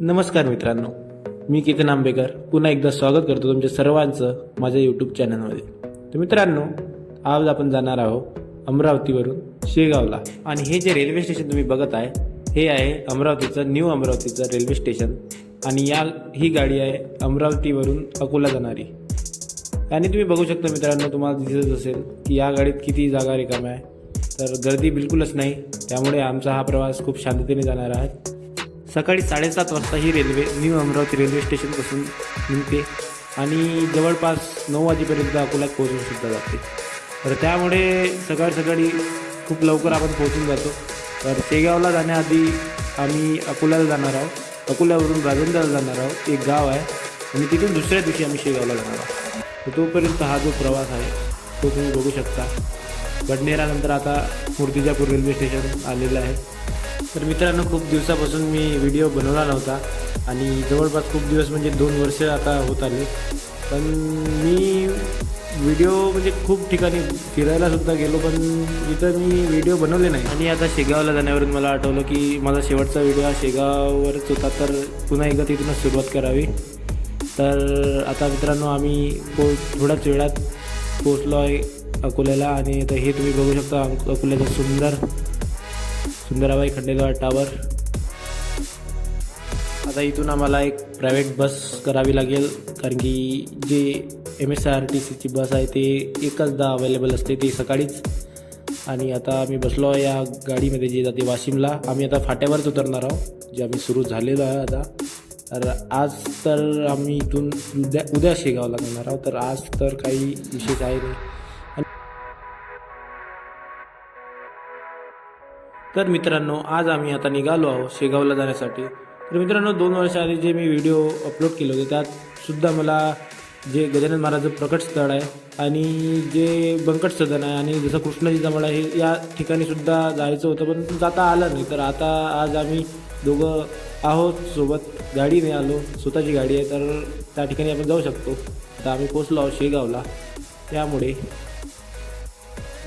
नमस्कार मित्रांनो मी केतन आंबेकर. पुन्हा एकदा स्वागत करतो तुमच्या सर्वांचं माझ्या यूट्यूब चॅनलमध्ये तर मित्रांनो आज आपण जाणार आहोत अमरावतीवरून शेगावला. आणि हे जे रेल्वे स्टेशन तुम्ही बघत आहे हे आहे अमरावतीचं न्यू अमरावतीचं रेल्वे स्टेशन आणि या ही गाडी आहे अमरावतीवरून अकोला जाणारी. आणि तुम्ही बघू शकता मित्रांनो तुम्हाला दिसत असेल की या गाडीत किती जागा रिकाम्या आहे. तर गर्दी बिलकुलच नाही त्यामुळे आमचा हा प्रवास खूप शांततेने जाणार आहे. सकाळी साडेसात वाजता ही रेल्वे न्यू अमरावती रेल्वे स्टेशनपासून निघते आणि जवळपास नऊ वाजेपर्यंत अकोल्यात पोहोचूनसुद्धा जाते. तर त्यामुळे सकाळ सकाळी खूप लवकर आपण पोहोचून जातो. तर शेगावला जाण्याआधी आम्ही अकोल्याला जाणार आहोत. अकोल्यावरून राजेंद्रला जाणार आहोत. एक गाव आहे आणि तिथून दुसऱ्या दिवशी आम्ही शेगावला जाणार आहोत. तर तोपर्यंत हा जो प्रवास आहे तो तुम्ही बघू शकता. बडनेरानंतर आता मूर्तिजापूर रेल्वे स्टेशन आलेलं आहे. तर मित्रांनो खूप दिवसापासून मी व्हिडिओ बनवला नव्हता आणि जवळपास खूप दिवस म्हणजे दोन वर्ष आता होत आले. पण मी व्हिडिओ म्हणजे खूप ठिकाणी फिरायला सुद्धा गेलो पण इथं मी व्हिडिओ बनवले नाही. आणि आता शेगावला जाण्यावरून मला आठवलं की माझा शेवटचा व्हिडिओ हा शेगाववरच होता तर पुन्हा एकदा तिथूनच सुरुवात करावी. तर आता मित्रांनो आम्ही पो थोड्याच वेळात पोचलो आहे अकोल्याला आणि आता हे तुम्ही बघू शकता अकोल्याचं सुंदर सुंदराबाई खंडेलवाड टावर आता इथून आम्हाला एक प्रायव्हेट बस करावी लागेल कारण की जे एम एस आर टी सीची बस आहे ते एकचदा अवेलेबल असते ती सकाळीच. आणि आता आम्ही बसलो आहे या गाडीमध्ये जे जाते वाशिमला. आम्ही आता फाट्यावरच उतरणार आहोत जे आम्ही सुरू झालेलो आहे आता. तर आज तर आम्ही इथून उद्या उद्या शेगावला जाणार आहोत तर आज तर काही विशेष आहे नाही. तर मित्रांनो आज आम्ही आता निघालो आहोत शेगावला जाण्यासाठी. तर मित्रांनो दोन वर्षाआधी जे मी व्हिडिओ अपलोड केले होते त्यातसुद्धा मला जे गजानन महाराजचं प्रकट स्थळ आहे आणि जे बंकट सदन आहे आणि जसं कृष्णाजी मळा हे या ठिकाणी सुद्धा जायचं होतं पण जाता आलं नाही. तर आता आज आम्ही दोघं आहोत सोबत. गाडीने आलो स्वतःची गाडी आहे तर त्या ठिकाणी आपण जाऊ शकतो. आता आम्ही पोचलो आहोत शेगावला. त्यामुळे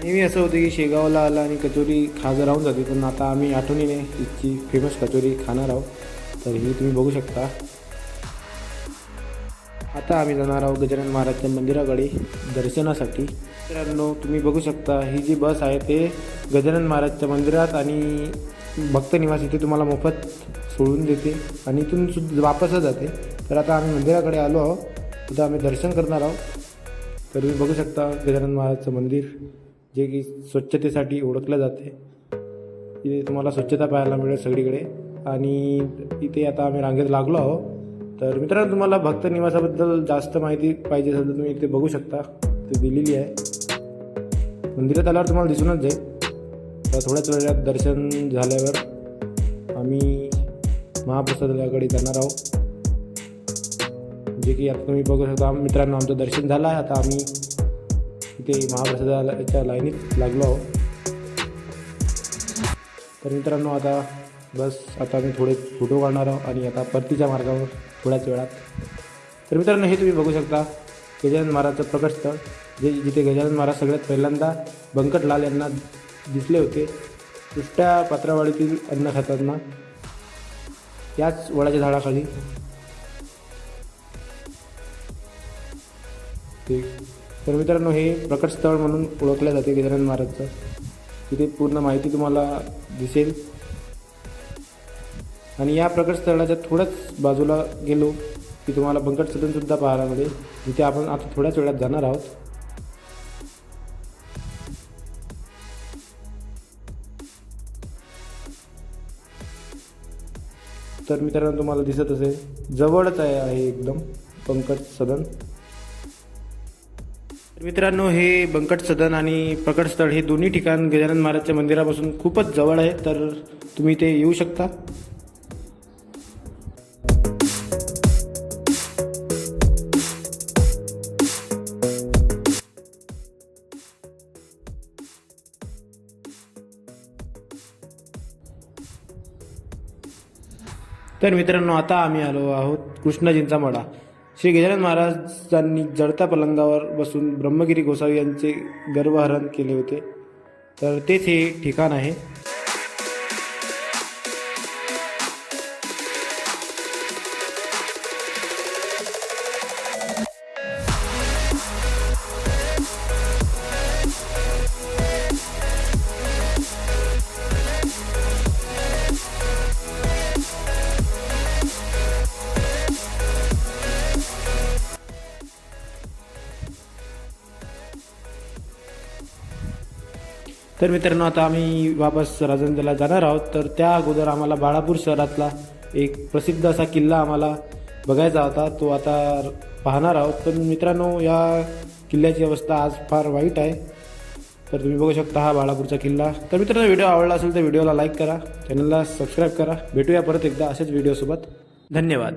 नेहमी असं होतं की शेगावला आला आणि कचोरी खाजं राहून जाते. पण आता आम्ही आठवणीने इथची फेमस कचोरी खाणार आहोत. तर ही तुम्ही बघू शकता. आता आम्ही जाणार आहोत गजानन महाराजच्या मंदिराकडे दर्शनासाठी. मित्रांनो तुम्ही बघू शकता ही जी बस आहे ते गजानन महाराजच्या मंदिरात आणि भक्त निवास इथे तुम्हाला मोफत सोडून देते आणि इथून सुद्धा वापसच जाते. तर आता आम्ही मंदिराकडे आलो आहोत. तिथं आम्ही दर्शन करणार आहोत. तर तुम्ही बघू शकता गजानन महाराजचं मंदिर. जे की स्वच्छतेसाठी ओळखलं जाते. इथे तुम्हाला स्वच्छता पाहायला मिळेल सगळीकडे. आणि इथे आता आम्ही रांगेत लागलो आहोत. तर मित्रांनो तुम्हाला भक्त निवासाबद्दल जास्त माहिती पाहिजे असेल तर तुम्ही इथे बघू शकता. ते दिलेली आहे. मंदिरात आल्यावर तुम्हाला दिसूनच जाईल. तर थोड्याच वेळात दर्शन झाल्यावर आम्ही महाप्रसादाकडे जाणार आहोत. जे की आता तुम्ही बघू शकता मित्रांनो आमचं दर्शन झालं आहे. आता आम्ही तिथे महाप्रसादाच्या लाईनीत लागलो आहोत. तर मित्रांनो आता बस आता आम्ही थोडे फोटो काढणार आहोत आणि आता परतीच्या मार्गावर थोड्याच वेळात. तर मित्रांनो हे तुम्ही बघू शकता गजानन महाराजचं प्रकट स्थळ जे जिथे गजानन महाराज सगळ्यात पहिल्यांदा बंकटलाल यांना दिसले होते दुसऱ्या पात्रावाडीतील अन्न खाताना याच वडाच्या झाडाखाली. ते तर मित्रांनो हे प्रकट स्थळ म्हणून ओळखलं जाते गजानन महाराजचं. तिथे पूर्ण माहिती तुम्हाला दिसेल. आणि या प्रकट स्थळाच्या थोड्याच बाजूला गेलो की तुम्हाला बंकट सदनसुद्धा पाहायला मिळेल. जिथे आपण आता थोड्याच वेळात जाणार आहोत. तर मित्रांनो तुम्हाला दिसत असेल जवळच आहे एकदम पंकज सदन. मित्रांनो हे बंकट सदन आणि प्रकट स्थळ हे दोन्ही ठिकाण गजानन महाराजच्या मंदिरापासून खूपच जवळ आहे तर तुम्ही ते येऊ शकता. तर मित्रांनो आता आम्ही आलो आहोत कृष्णाजींचा मळा श्री गजानन महाराजांनी जडता पलंगावर बसून ब्रह्मगिरी गोसावी यांचे गर्भहरण केले होते. तर तेच हे ठिकाण आहे. तर मित्रांनो आता आम्ही वापस राजंद्रला जाणार आहोत. तर त्या अगोदर आम्हाला बाळापूर शहरातला एक प्रसिद्ध असा किल्ला आम्हाला बघायचा होता. तो आता पाहणार आहोत. पण मित्रांनो या किल्ल्याची अवस्था आज फार वाईट आहे. तर तुम्ही बघू शकता हा बाळापूरचा किल्ला. तर मित्रांनो व्हिडिओ आवडला असेल तर व्हिडिओला लाईक करा. चॅनलला सबस्क्राईब करा. भेटूया परत एकदा असेच व्हिडिओसोबत धन्यवाद.